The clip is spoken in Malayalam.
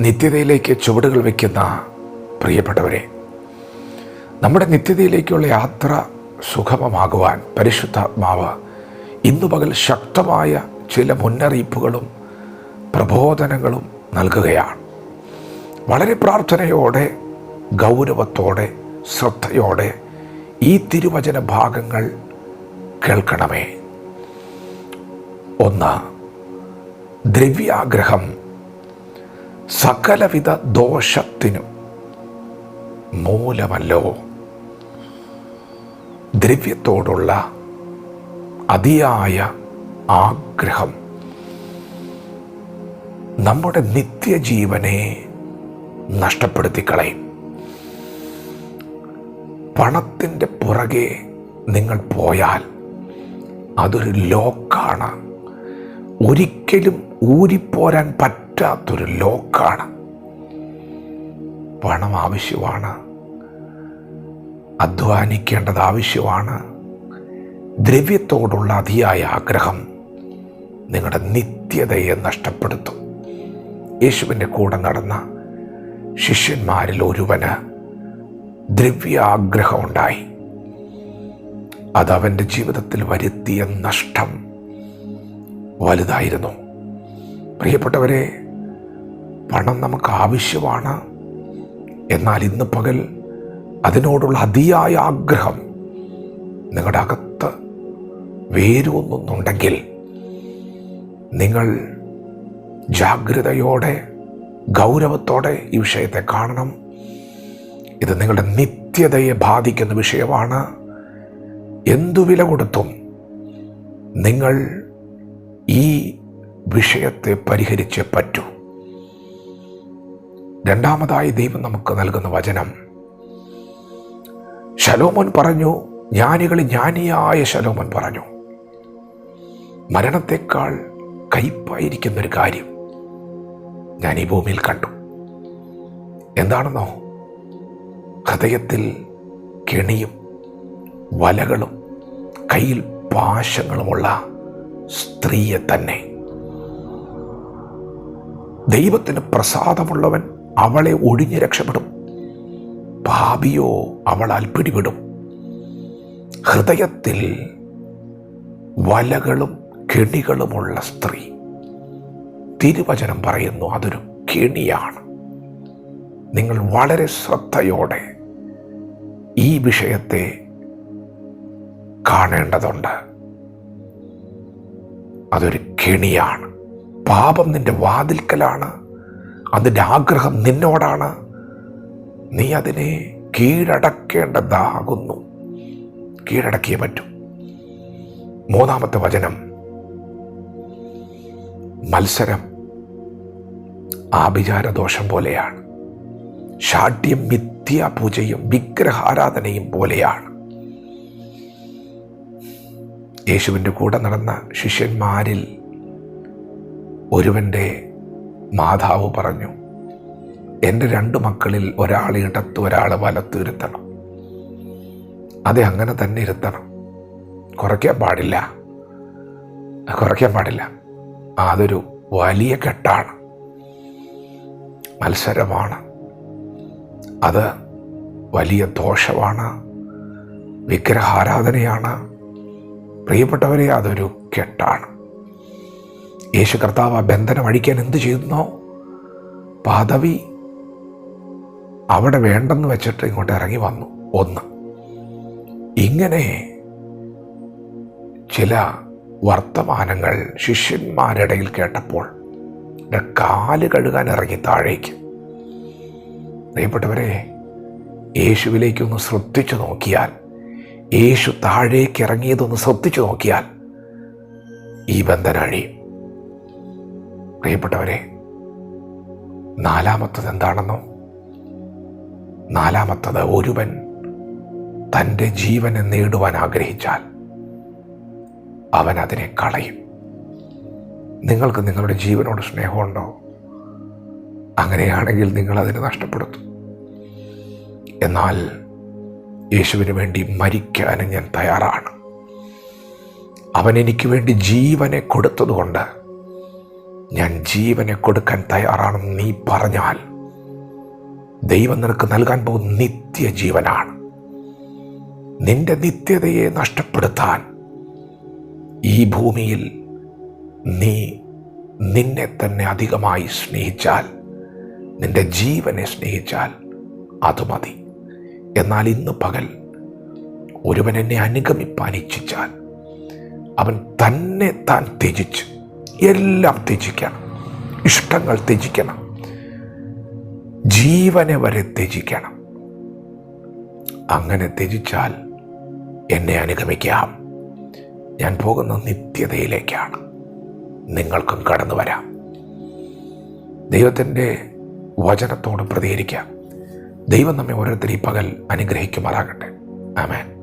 നിത്യതയിലേക്ക് ചുവടുകൾ വയ്ക്കുന്ന പ്രിയപ്പെട്ടവരെ നമ്മുടെ നിത്യതയിലേക്കുള്ള യാത്ര സുഗമമാകുവാൻ പരിശുദ്ധാത്മാവ് ഇന്നു പകൽ ശക്തമായ ചില മുന്നറിയിപ്പുകളും പ്രബോധനങ്ങളും നൽകുകയാണ്. വളരെ പ്രാർത്ഥനയോടെ ഗൗരവത്തോടെ ശ്രദ്ധയോടെ ഈ തിരുവചന ഭാഗങ്ങൾ കേൾക്കണമേ. ഒന്ന് ദ്രവ്യാഗ്രഹം സകലവിധ ദോഷത്തിനും മൂലമല്ലോ. ദ്രവ്യത്തോടുള്ള അതിയായ ആഗ്രഹം. നമ്മുടെ നിത്യജീവനെ നഷ്ടപ്പെടുത്തി കളയും പണത്തിന്റെ പുറകെ നിങ്ങൾ പോയാൽ അതൊരു ലോക്കാണ്. ഒരിക്കലും ഊരിപ്പോരാൻ പറ്റാത്തൊരു ലോക്കാണ്. പണം ആവശ്യമാണ്. അധ്വാനിക്കേണ്ടത് ആവശ്യമാണ്. ദ്രവ്യത്തോടുള്ള അതിയായ ആഗ്രഹം നിങ്ങളുടെ നിത്യതയെ നഷ്ടപ്പെടുത്തും. യേശുവിന്റെ കൂടെ നടന്ന ശിഷ്യന്മാരിൽ ഒരുവന് ദ്രവ്യാഗ്രഹമുണ്ടായി. അതവന്റെ ജീവിതത്തിൽ വരുത്തിയ നഷ്ടം വലുതായിരുന്നു. പ്രിയപ്പെട്ടവരെ പണം നമുക്ക് ആവശ്യമാണ്. എന്നാൽ ഇന്ന് പകൽ അതിനോടുള്ള അതിയായ ആഗ്രഹം നിങ്ങളുടെ അകത്ത് വേരൂന്നുണ്ടെങ്കിൽ നിങ്ങൾ ജാഗ്രതയോടെ ഗൗരവത്തോടെ ഈ വിഷയത്തെ കാണണം. ഇത് നിങ്ങളുടെ നിത്യതയെ ബാധിക്കുന്ന വിഷയമാണ്. എന്തു വില കൊടുത്തും നിങ്ങൾ ഈ വിഷയത്തെ പരിഹരിച്ചേ പറ്റൂ. രണ്ടാമതായി ദൈവം നമുക്ക് നൽകുന്ന വചനം. ശലോമോൻ പറഞ്ഞു ജ്ഞാനികൾ ജ്ഞാനിയായ ശലോമോൻ പറഞ്ഞു മരണത്തെക്കാൾ കയ്പായിരിക്കുന്ന ഒരു കാര്യം ഞാൻ ഈ ഭൂമിയിൽ കണ്ടു. എന്താണെന്നോ? ഹൃദയത്തിൽ കെണിയും വലകളും കയ്യിൽ പാശങ്ങളുമുള്ള സ്ത്രീയെ തന്നെ ദൈവത്തിന് പ്രസാദമുള്ളവൻ അവളെ ഒഴിഞ്ഞ് രക്ഷപ്പെടും. പാപിയോ അവളാൽ പിടിവിടും ഹൃദയത്തിൽ വലകളും കെണികളുമുള്ള സ്ത്രീ. തിരുവചനം പറയുന്നു അതൊരു കെണിയാണ്. നിങ്ങൾ വളരെ ശ്രദ്ധയോടെ ഈ വിഷയത്തെ കാണേണ്ടതുണ്ട്. അതൊരു കെണിയാണ്. പാപം നിന്റെ വാതിൽക്കലാണ്. അതിന്റെ ആഗ്രഹം നിന്നോടാണ്. നീ അതിനെ കീഴടക്കേണ്ടതാകുന്നു. കീഴടക്കിയേ പറ്റും. മൂന്നാമത്തെ വചനം. മത്സരം ആഭിചാരദോഷം പോലെയാണ്. ഷാഠ്യം മിഥ്യാപൂജയും വിഗ്രഹാരാധനയും പോലെയാണ്. യേശുവിന്റെ കൂടെ നടന്ന ശിഷ്യന്മാരിൽ ഒരുവന്റെ മാതാവ് പറഞ്ഞു എന്റെ രണ്ട് മക്കളിൽ ഒരാൾ ഇടത്ത് ഒരാൾ വലത്ത് ഇരുത്തണം. അതെ അങ്ങനെ തന്നെ ഇരുത്തണം. കുറയ്ക്കാൻ പാടില്ല. കുറയ്ക്കാൻ പാടില്ല. അതൊരു വലിയ കെട്ടാണ്. മത്സരമാണ്. അത് വലിയ ദോഷമാണ്. വിഗ്രഹാരാധനയാണ്. പ്രിയപ്പെട്ടവരെ അതൊരു കെട്ടാണ്. യേശു കർത്താവ് ആ ബന്ധനം അഴിക്കാൻ എന്ത് ചെയ്യുന്നോ? പദവി അവിടെ വേണ്ടെന്ന് വെച്ചിട്ട് ഇങ്ങോട്ട് ഇറങ്ങി വന്നു. ഒന്ന് ഇങ്ങനെ ചില വർത്തമാനങ്ങൾ ശിഷ്യന്മാരിടയിൽ കേട്ടപ്പോൾ കാൽ കഴുകാൻ ഇറങ്ങി താഴേക്ക്. പ്രിയപ്പെട്ടവരെ യേശുവിലേക്കൊന്ന് ശ്രദ്ധിച്ചു നോക്കിയാൽ യേശു താഴേക്ക് ഇറങ്ങിയതൊന്ന് ശ്രദ്ധിച്ചു നോക്കിയാൽ ഈ ബന്ധനം അഴിയും. പ്രിയപ്പെട്ടവരെ നാലാമത്തത് എന്താണെന്നോ? നാലാമത്തത് ഒരുവൻ തന്റെ ജീവനെ നേടുവാൻ ആഗ്രഹിച്ചാൽ അവൻ അതിനെ കളയും. നിങ്ങൾക്ക് നിങ്ങളുടെ ജീവനോട് സ്നേഹമുണ്ടോ? അങ്ങനെയാണെങ്കിൽ നിങ്ങൾ അതിനെ നഷ്ടപ്പെടുത്തും. എന്നാൽ യേശുവിന് വേണ്ടി മരിക്കാനും ഞാൻ തയ്യാറാണ്. അവൻ എനിക്ക് വേണ്ടി ജീവനെ കൊടുത്തതുകൊണ്ട് ഞാൻ ജീവനെ കൊടുക്കാൻ തയ്യാറാണെന്ന് നീ പറഞ്ഞാൽ ദൈവം നിനക്ക് നൽകാൻ പോകുന്ന നിത്യജീവനാണ്. നിന്റെ നിത്യതയെ നഷ്ടപ്പെടുത്താൻ ഈ ഭൂമിയിൽ നീ നിന്നെ തന്നെ അധികമായി സ്നേഹിച്ചാൽ നിന്റെ ജീവനെ സ്നേഹിച്ചാൽ അത് മതി. എന്നാൽ ഇന്ന് പകൽ ഒരുവൻ എന്നെ അനുഗമിപ്പാൻ ഇച്ഛിച്ചാൽ അവൻ തന്നെ താൻ ത്യജിച്ച് എല്ലാം ത്യജിക്കണം. ഇഷ്ടങ്ങൾ ത്യജിക്കണം. ജീവനെ വരെ ത്യജിക്കണം. അങ്ങനെ ത്യജിച്ചാൽ എന്നെ അനുഗമിക്കാം. ഞാൻ പോകുന്ന നിത്യതയിലേക്കാണ്. നിങ്ങൾക്കും കടന്നു വരാം. ദൈവത്തിന്റെ വചനത്തോട് പ്രതികരിക്കാം. ദൈവം നമ്മെ ഓരോരുത്തരും ഈ പകൽ അനുഗ്രഹിക്കുമാറാകട്ടെ. ആമേൻ.